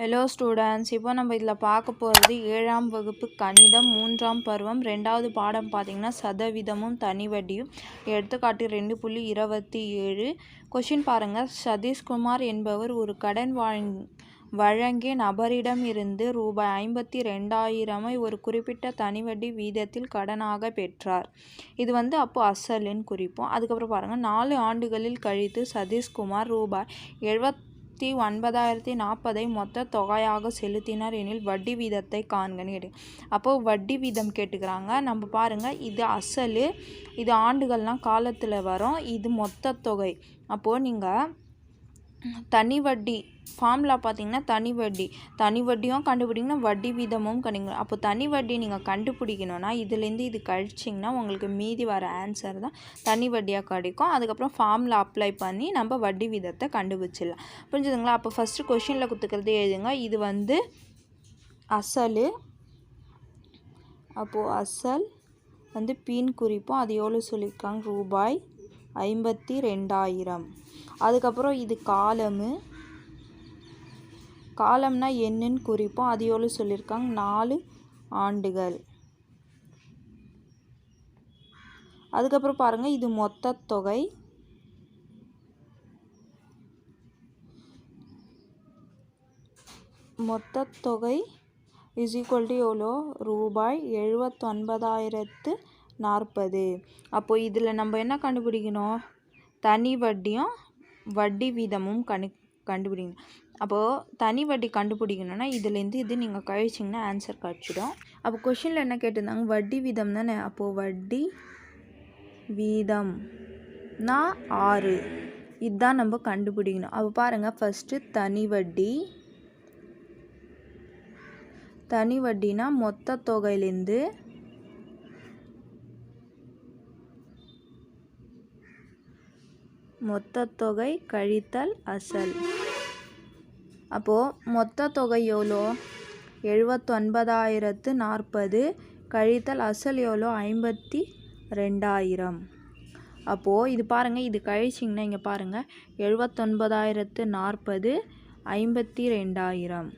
Hello students இப்போ நம்ம இதில் பார்க்க போகிறது ஏழாம் வகுப்பு கணிதம் மூன்றாம் பருவம் ரெண்டாவது பாடம் பார்த்திங்கன்னா சதவீதமும் தனிவட்டியும். எடுத்துக்காட்டு ரெண்டு புள்ளி இருபத்தி ஏழு. கொஷின் பாருங்கள் சதீஷ்குமார் என்பவர் ஒரு கடன் வாங் வழங்கிய நபரிடம் இருந்து ரூபாய் ஐம்பத்தி ரெண்டாயிரமை ஒரு குறிப்பிட்ட தனிவட்டி வீதத்தில் கடனாக பெற்றார். இது வந்து அப்போ அசலுன்னு குறிப்போம். அதுக்கப்புறம் பாருங்கள் நாலு ஆண்டுகளில் கழித்து சதீஷ்குமார் ரூபாய் எழுபத் லட்சத்தி ஒன்பதாயிரத்தி நாற்பதை மொத்த தொகையாக செலுத்தினார் எனில் வட்டி வீதத்தை காண்கன்னு கேட்டு அப்போது வட்டி வீதம் கேட்டுக்கிறாங்க. நம்ம பாருங்கள் இது அசல் இது ஆண்டுகள்லாம் காலத்தில் வரும். இது மொத்த தொகை. அப்போது நீங்கள் தனி வட்டி ஃபார்முலா பார்த்தீங்கன்னா தனி வட்டி. தனி வட்டியும் கண்டுபிடிக்கணும் வட்டி வீதமும் கண்டுபிடிக்கணும் அப்போ தனி வட்டி நீங்கள் கண்டுபிடிக்கணும்னா இதுலேருந்து இது கழிச்சிங்கன்னா உங்களுக்கு மீதி வர ஆன்சர் தான் தனி வட்டியாக கிடைக்கும். அதுக்கப்புறம் ஃபார்முலா அப்ளை பண்ணி நம்ம வட்டி வீதத்தை கண்டுபிடிச்சிடலாம். புரிஞ்சுதுங்களா? அப்போ ஃபஸ்ட்டு கொஷினில் கொடுத்துக்கிறதே எழுதுங்க. இது வந்து அசல் அப்போது அசல் வந்து பின் குறிப்போம். அது எவ்வளோ சொல்லியிருக்காங்க? ரூபாய் ஐம்பத்தி ரெண்டாயிரம் அதுக்கப்புறம் இது காலமு. காலம்னா என்னன்னு குறிப்போம். அது எவ்வளோ சொல்லியிருக்காங்க? நாலு ஆண்டுகள். அதுக்கப்புறம் பாருங்கள் இது மொத்த தொகை. மொத்த தொகை இஸ் ஈக்குவல் டு எவ்வளோ? ரூபாய் எழுபத்தொன்பதாயிரத்து நாற்பது. அப்போது இதில் நம்ம என்ன கண்டுபிடிக்கணும்? தனி வட்டியும் வட்டி வீதமும் கணு கண்டுபிடிக்கணும். அப்போது தனி வட்டி கண்டுபிடிக்கணும்னா இதுலேருந்து இது நீங்கள் கழிச்சிங்கன்னா ஆன்சர் கிடச்சிடும். அப்போ கொஷினில் என்ன கேட்டிருந்தாங்க? வட்டி வீதம் தானே? அப்போது வட்டி வீதம்னா ஆறு. இதுதான் நம்ம கண்டுபிடிக்கணும். அப்போ பாருங்கள் ஃபஸ்ட்டு தனி வட்டி தனி வட்டினா மொத்த தொகையிலேருந்து மொத்த தொகை கழித்தல் அசல். அப்போது மொத்த தொகை எவ்வளோ எழுபத்தொன்பதாயிரத்து நாற்பது கழித்தல் அசல் எவ்வளோ ஐம்பத்தி ரெண்டாயிரம். அப்போது இது பாருங்கள் இது கழிச்சிங்கன்னா இங்கே பாருங்கள் எழுபத்தொன்பதாயிரத்து நாற்பது ஐம்பத்தி ரெண்டாயிரம்.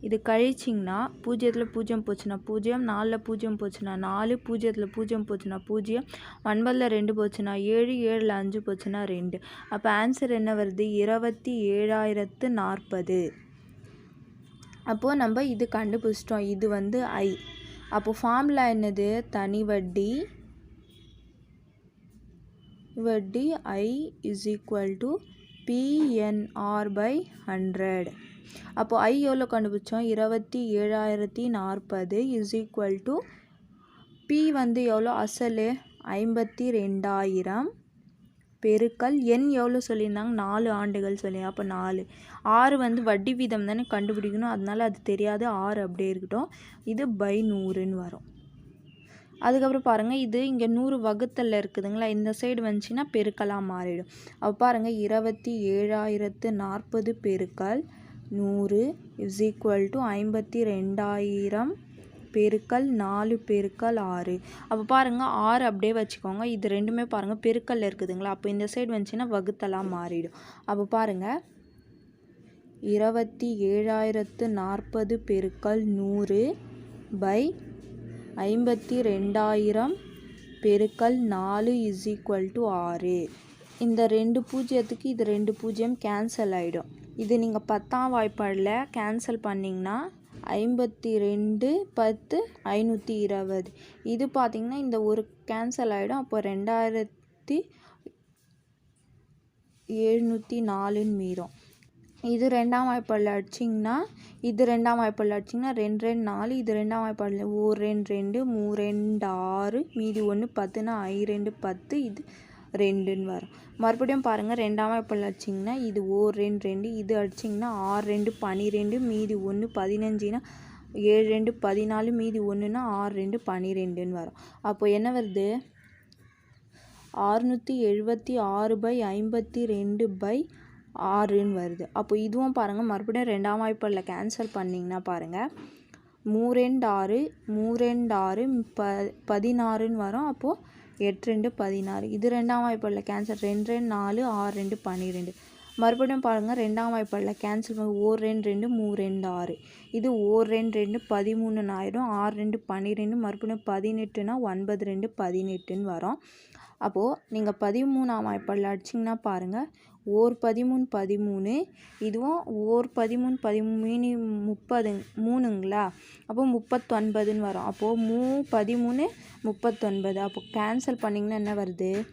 இது கழிச்சிங்கன்னா பூஜ்ஜியத்தில் பூஜ்ஜியம் போச்சுன்னா பூஜ்ஜியம் நாலில் பூஜ்ஜியம் போச்சுன்னா நாலு பூஜ்ஜியத்தில் பூஜ்ஜியம் போச்சுன்னா பூஜ்ஜியம் ஒன்பதில் ரெண்டு போச்சுன்னா ஏழு ஏழில் அஞ்சு போச்சுன்னா ரெண்டு. அப்போ ஆன்சர் என்ன வருது? இருபத்தி ஏழாயிரத்து நாற்பது. அப்போது நம்ம இது கண்டுபிடிச்சிட்டோம். இது வந்து ஐ அப்போது ஃபார்முலா என்னது? தனி வட்டி வட்டி I is equal to PNR by hundred அப்போது ஐ எவ்வளோ கண்டுபிடிச்சோம்? இருபத்தி ஏழாயிரத்தி நாற்பது இஸ் ஈக்குவல் டு பி வந்து எவ்வளோ அசல் ஐம்பத்தி ரெண்டாயிரம். பெருக்கல் எண் எவ்வளோ சொல்லியிருந்தாங்க? நாலு ஆண்டுகள் சொல்லி அப்போ நாலு. ஆறு வந்து வட்டி வீதம் தானே கண்டுபிடிக்கணும். அதனால அது தெரியாது. ஆறு அப்படியே இருக்கட்டும். இது பை நூறுன்னு வரும். அதுக்கப்புறம் பாருங்கள் இது இங்கே நூறு வகுத்தலில் இருக்குதுங்களா? இந்த சைடு வந்துச்சுன்னா பெருக்கலாக மாறிடும். அப்போ பாருங்கள் இருபத்தி ஏழாயிரத்து நாற்பது பெருக்கல். நூறு இஸ் ஈக்குவல் டு ஐம்பத்தி ரெண்டாயிரம் பெருக்கல் நாலு பெருக்கல் ஆறு. அப்போ பாருங்கள் ஆறு அப்படியே வச்சுக்கோங்க. இது ரெண்டுமே பாருங்கள் பெருக்கல்ல இருக்குதுங்களா? அப்போ இந்த சைடு வந்துச்சுன்னா வகுத்தலாம் மாறிடும். அப்போ பாருங்கள் இருபத்தி ஏழாயிரத்து நாற்பது பெருக்கல் நூறு பை ஐம்பத்தி ரெண்டாயிரம் பெருக்கல் நாலு இஸ் ஈக்குவல் டு ஆறு. இந்த ரெண்டு பூஜ்ஜியத்துக்கு இது ரெண்டு பூஜ்ஜியம் கேன்சல் ஆகிடும் இது நீங்கள் பத்தாம் வாய்ப்பாடில் கேன்சல் பண்ணிங்கன்னா ஐம்பத்தி ரெண்டு பத்து ஐநூற்றி இருபது. இது பார்த்திங்கன்னா இந்த ஒரு கேன்சல் ஆகிடும் அப்போ ரெண்டாயிரத்தி எழுநூற்றி நாலுன்னு மீறும். இது ரெண்டாம் வாய்ப்பாடில் அடிச்சிங்கன்னா இது ரெண்டாம் வாய்ப்பாடில் அடிச்சிங்கன்னா ரெண்டு ரெண்டு நாலு. இது ரெண்டாம் வாய்ப்பாடில் ஓ ரெண்டு ரெண்டு மூ ரெண்டு ஆறு. மீதி ஒன்று பத்துனா ஐ ரெண்டு பத்து. இது ரெண்டுன்னு வரும். மறுபடியும் பாருங்கள் ரெண்டாம் வாய்ப்பால் அடிச்சிங்கன்னா இது ஓர் ரெண்டு ரெண்டு. இது அடிச்சிங்கன்னா ஆறு ரெண்டு பன்னிரெண்டு மீதி ஒன்று பதினஞ்சுன்னா ஏழு ரெண்டு பதினாலு மீதி ஒன்றுனா ஆறு ரெண்டு பன்னிரெண்டுன்னு வரும். அப்போ என்ன வருது? ஆறுநூற்றி எழுபத்தி ஆறு பை ஐம்பத்தி ரெண்டு பை ஆறுன்னு வருது. அப்போ இதுவும் பாருங்கள் மறுபடியும் ரெண்டாம் வாய்ப்பாடில் கேன்சல் பண்ணிங்கன்னா பாருங்கள் மூரெண்டு ஆறு மூரெண்டு ஆறு ப பதினாறுன்னு வரும். அப்போது எட்டு ரெண்டு பதினாறு. இது ரெண்டாம் வாய்ப்பாடில் கேன்சல் ரெண்டு ரெண்டு நாலு ஆறு ரெண்டு பன்னிரெண்டு. மறுபடியும் பாருங்கள் ரெண்டாம் வாய்ப்பாடில் கேன்சல் பண்ணி ஓர் ரெண்டு ரெண்டு மூ ரெண்டு ஆறு. இது ஓர் ரெண்டு ரெண்டு பதிமூணுன்னு ஆயிடும். ஆறு ரெண்டு பன்னிரெண்டு மறுபடியும் பதினெட்டுனா ஒன்பது ரெண்டு பதினெட்டுன்னு வரும். அப்போது நீங்கள் பதிமூணாம் வாய்ப்பாடில் அடிச்சிங்கன்னா பாருங்கள் ஓர் பதிமூணு பதிமூணு. இதுவும் ஓர் பதிமூணு பதிமூணு முப்பது மூணுங்களா? அப்போது முப்பத்தொன்பதுன்னு வரும். அப்போது மூ பதிமூணு முப்பத்தொன்பது. அப்போது கேன்சல் பண்ணிங்கன்னா என்ன வருது?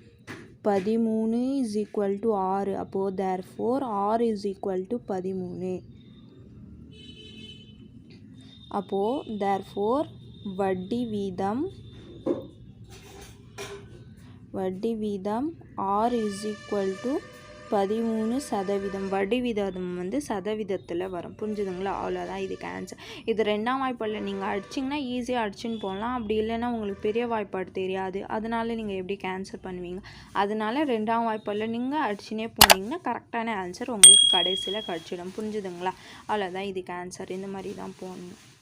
பதிமூணு இஸ் ஈக்குவல் டு ஆறு. அப்போது தேர் ஃபோர் ஆறு இஸ் ஈக்குவல் டு பதிமூணு. அப்போது தேர் ஃபோர் வட்டி வீதம் வட்டி வீதம் ஆர் இஸ் ஈக்குவல் டு பதிமூணு சதவீதம். வட்டி வீதம் வந்து சதவீதத்தில் வரும். புரிஞ்சுதுங்களா? அவ்வளோதான் இதுக்கு ஆன்சர் இது ரெண்டாம் வாய்ப்பாடில் நீங்கள் அடிச்சிங்கன்னா ஈஸியாக அடிச்சுன்னு போகலாம். அப்படி இல்லைன்னா உங்களுக்கு பெரிய வாய்ப்பாடு தெரியாது. அதனால நீங்கள் எப்படி கேன்சல் பண்ணுவீங்க? அதனால ரெண்டாம் வாய்ப்பாடில் நீங்கள் அடிச்சுனே போனீங்கன்னா கரெக்டான ஆன்சர் உங்களுக்கு கடைசியில் கிடச்சிடும். புரிஞ்சுதுங்களா? அவ்வளோதான் இதுக்கு ஆன்சர் இந்த மாதிரி தான் போகணும்.